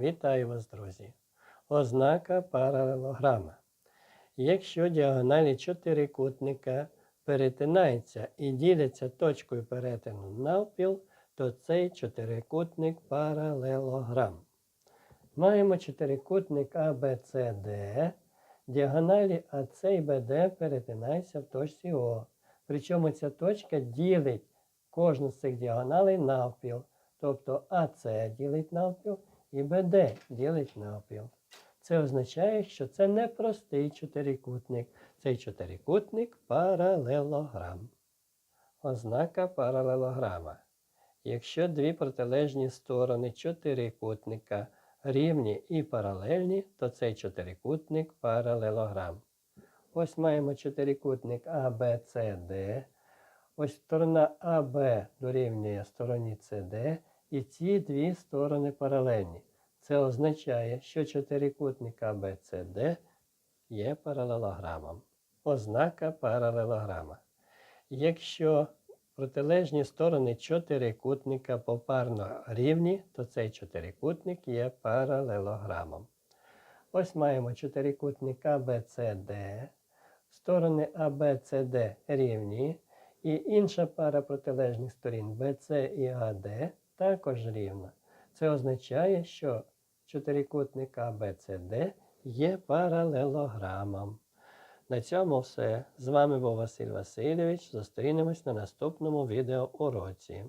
Вітаю вас, друзі! Ознака паралелограма. Якщо діагоналі чотирикутника перетинаються і діляться точкою перетину навпіл, то цей чотирикутник паралелограм. Маємо чотирикутник ABCD. Діагоналі АС і БД перетинаються в точці О. Причому ця точка ділить кожну з цих діагоналей навпіл. Тобто АС ділить навпіл і БД ділить навпіл. Це означає, що це не простий чотирикутник. Цей чотирикутник паралелограм. Ознака паралелограма. Якщо дві протилежні сторони чотирикутника рівні і паралельні, то цей чотирикутник паралелограм. Ось маємо чотирикутник ABCD. Ось сторона АБ дорівнює стороні CD, і ці дві сторони паралельні. Це означає, що чотирикутник ABCD є паралелограмом. Ознака паралелограма. Якщо протилежні сторони чотирикутника попарно рівні, то цей чотирикутник є паралелограмом. Ось маємо чотирикутник ABCD. Сторони ABCD рівні, і інша пара протилежних сторін BC і AD також рівна. Це означає, що чотирикутник ABCD є паралелограмом. На цьому все. З вами був Василь Васильович. Зустрінемось на наступному відеоуроці.